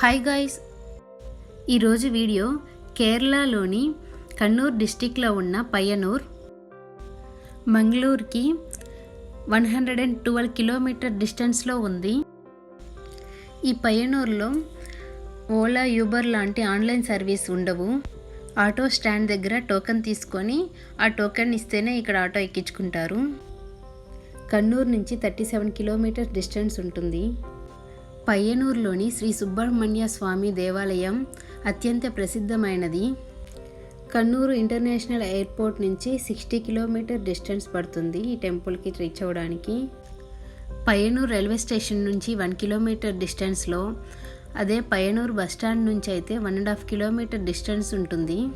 Hi guys ఈరోజు video కేరళలోని కన్నూర్ డిస్టిక్లో ఉన్న Payyanur మంగళూరుకి one hundred and twelve kilometer డిస్టెన్స్లో ఉంది. ఈ పయ్యనూరులో ఓలా యూబర్ లాంటి ఆన్లైన్ సర్వీస్ ఉండవు. ఆటో స్టాండ్ దగ్గర టోకెన్ తీసుకొని ఆ టోకెన్ ఇస్తేనే ఇక్కడ ఆటో ఎక్కించుకుంటారు. కన్నూరు నుంచి థర్టీ సెవెన్ కిలోమీటర్ డిస్టెన్స్ ఉంటుంది. పయ్యనూరులోని శ్రీ సుబ్రహ్మణ్య స్వామి దేవాలయం అత్యంత ప్రసిద్ధమైనది. కన్నూరు ఇంటర్నేషనల్ ఎయిర్పోర్ట్ నుంచి సిక్స్టీ కిలోమీటర్ డిస్టెన్స్ పడుతుంది ఈ టెంపుల్కి రీచ్ అవ్వడానికి. పయ్యనూరు రైల్వే స్టేషన్ నుంచి వన్ కిలోమీటర్ డిస్టెన్స్లో అదే పయ్యనూరు బస్టాండ్ నుంచి అయితే one and half kilometer distance ఉంటుంది.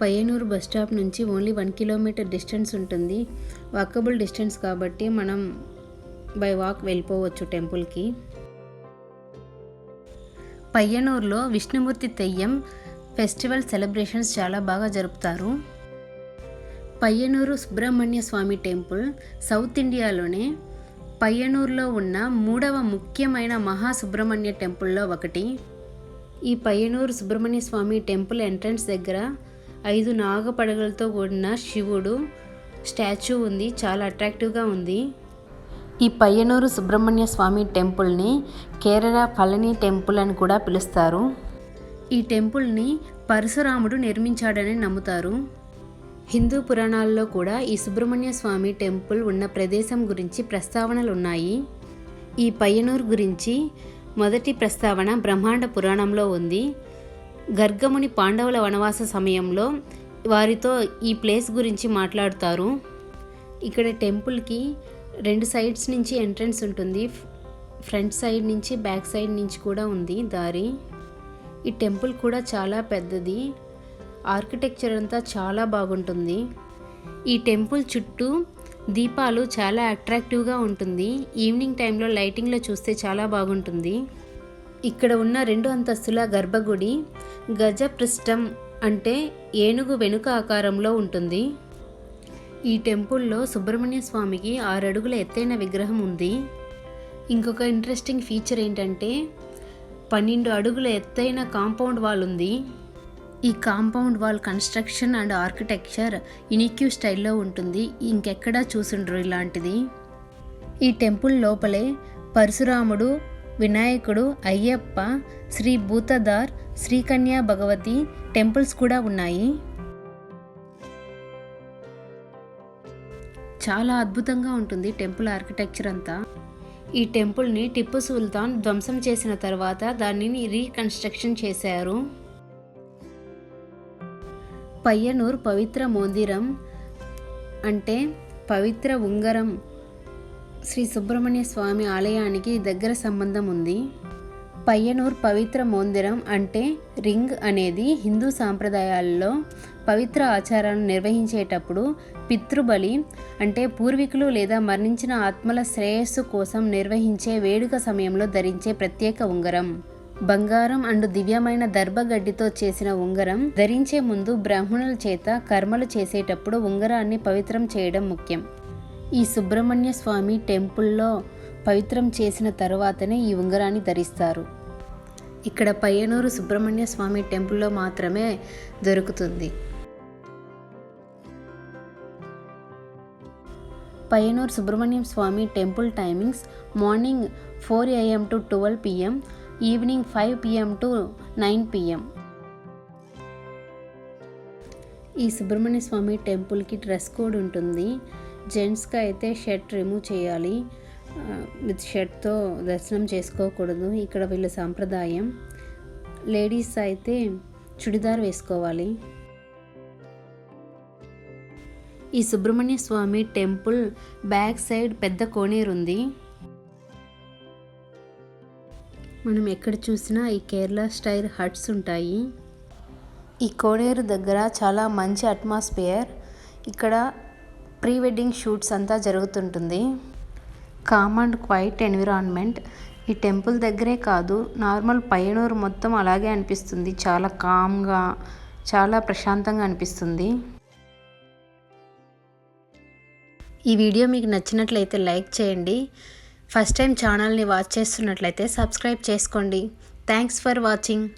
పయ్యనూరు బస్ స్టాప్ నుంచి ఓన్లీ వన్ కిలోమీటర్ డిస్టెన్స్ ఉంటుంది. వాకబుల్ డిస్టెన్స్ కాబట్టి మనం బై వాక్ వెళ్ళిపోవచ్చు టెంపుల్కి. పయ్యనూరులో విష్ణుమూర్తి తెయ్యం ఫెస్టివల్ సెలబ్రేషన్స్ చాలా బాగా జరుపుతారు. పయ్యనూరు సుబ్రహ్మణ్య స్వామి టెంపుల్ సౌత్ ఇండియాలోనే పయ్యనూరులో ఉన్న మూడవ ముఖ్యమైన మహా సుబ్రహ్మణ్య టెంపుల్లో ఒకటి. ఈ పయ్యనూరు సుబ్రహ్మణ్య స్వామి టెంపుల్ ఎంట్రన్స్ దగ్గర ఐదు నాగపడగలతో కూడిన శివుడు స్టాచ్యూ ఉంది. చాలా అట్రాక్టివ్గా ఉంది. ఈ పయ్యనూరు సుబ్రహ్మణ్య స్వామి టెంపుల్ని కేరళ పళని టెంపుల్ అని కూడా పిలుస్తారు. ఈ టెంపుల్ని పరశురాముడు నిర్మించాడని నమ్ముతారు. హిందూ పురాణాల్లో కూడా ఈ సుబ్రహ్మణ్య స్వామి టెంపుల్ ఉన్న ప్రదేశం గురించి ప్రస్తావనలు ఉన్నాయి ఈ పయ్యనూరు గురించి మొదటి ప్రస్తావన బ్రహ్మాండ పురాణంలో ఉంది. గర్గముని పాండవుల వనవాస సమయంలో వారితో ఈ ప్లేస్ గురించి మాట్లాడుతారు. ఇక్కడ టెంపుల్కి రెండు సైడ్స్ నుంచి ఎంట్రన్స్ ఉంటుంది. ఫ్రంట్ సైడ్ నుంచి బ్యాక్ సైడ్ నుంచి కూడా ఉంది దారి. ఈ టెంపుల్ కూడా చాలా పెద్దది. ఆర్కిటెక్చర్ అంతా చాలా బాగుంటుంది. ఈ టెంపుల్ చుట్టూ దీపాలు చాలా అట్రాక్టివ్గా ఉంటుంది. ఈవినింగ్ టైంలో లైటింగ్లో చూస్తే చాలా బాగుంటుంది. ఇక్కడ ఉన్న రెండు అంతస్తుల గర్భగుడి గజపృష్టం అంటే ఏనుగు వెనుక ఆకారంలో ఉంటుంది. ఈ టెంపుల్లో సుబ్రహ్మణ్య స్వామికి ఆరు అడుగుల ఎత్తైన విగ్రహం ఉంది. ఇంకొక ఇంట్రెస్టింగ్ ఫీచర్ ఏంటంటే పన్నెండు అడుగుల ఎత్తైన కాంపౌండ్ వాల్ ఉంది. ఈ compound wall construction and architecture unique స్టైల్లో ఉంటుంది. ఇంకెక్కడా చూసుండ్రు ఇలాంటిది? ఈ టెంపుల్ లోపలే పరశురాముడు వినాయకుడు అయ్యప్ప శ్రీ భూతదార్ శ్రీకన్యా భగవతి టెంపుల్స్ కూడా ఉన్నాయి. చాలా అద్భుతంగా ఉంటుంది టెంపుల్ ఆర్కిటెక్చర్ అంతా. ఈ టెంపుల్ని టిప్పు సుల్తాన్ ధ్వంసం చేసిన తర్వాత దానిని రీకన్స్ట్రక్షన్ చేశారు. పయ్యనూర్ పవిత్ర మందిరం అంటే పవిత్ర ఉంగరం శ్రీ సుబ్రహ్మణ్య స్వామి ఆలయానికి దగ్గర సంబంధం ఉంది. పయ్యనూర్ పవిత్ర మందిరం అంటే రింగ్ అనేది హిందూ సాంప్రదాయాల్లో పవిత్ర ఆచారాలను నిర్వహించేటప్పుడు పితృబలి అంటే పూర్వీకులు లేదా మరణించిన ఆత్మల శ్రేయస్సు కోసం నిర్వహించే వేడుక సమయంలో ధరించే ప్రత్యేక ఉంగరం. బంగారం అండ్ దివ్యమైన దర్భగడ్డితో చేసిన ఉంగరం ధరించే ముందు బ్రాహ్మణుల చేత కర్మలు చేసేటప్పుడు ఉంగరాన్ని పవిత్రం చేయడం ముఖ్యం. ఈ సుబ్రహ్మణ్య స్వామి టెంపుల్లో పవిత్రం చేసిన తరువాతనే ఈ ఉంగరాన్ని ధరిస్తారు. ఇక్కడ పయ్యనూరు సుబ్రహ్మణ్య స్వామి టెంపుల్లో మాత్రమే దొరుకుతుంది. Payyanur Subrahmanyam Swami temple timings morning four AM to twelve PM evening five PM to nine PM. ఈ సుబ్రహ్మణ్య స్వామి టెంపుల్కి డ్రెస్ కోడ్ ఉంటుంది. జెంట్స్కి అయితే షర్ట్ రిమూవ్ చేయాలి. విత్ షర్ట్తో దర్శనం చేసుకోకూడదు. ఇక్కడ వీళ్ళ సాంప్రదాయం. లేడీస్ అయితే చుడిదార్ వేసుకోవాలి. ఈ Subrahmanya Swami temple back side పెద్ద కోనేరు ఉంది. మనం ఎక్కడ చూసినా ఈ కేరళ స్టైల్ హట్స్ ఉంటాయి. ఈ కోనేరు దగ్గర చాలా మంచి అట్మాస్ఫియర్. ఇక్కడ ప్రీ వెడ్డింగ్ షూట్స్ అంతా జరుగుతుంటుంది. కామ్ అండ్ క్వైట్ ఎన్విరాన్మెంట్ ఈ టెంపుల్ దగ్గరే కాదు నార్మల్ పయ్యనూరు మొత్తం అలాగే అనిపిస్తుంది. చాలా కామ్గా చాలా ప్రశాంతంగా అనిపిస్తుంది. ఈ వీడియో మీకు నచ్చినట్లయితే లైక్ చేయండి. ఫస్ట్ టైం ఛానల్ని వాచ్ చేస్తున్నట్లయితే సబ్స్క్రైబ్ చేసుకోండి. Thanks for watching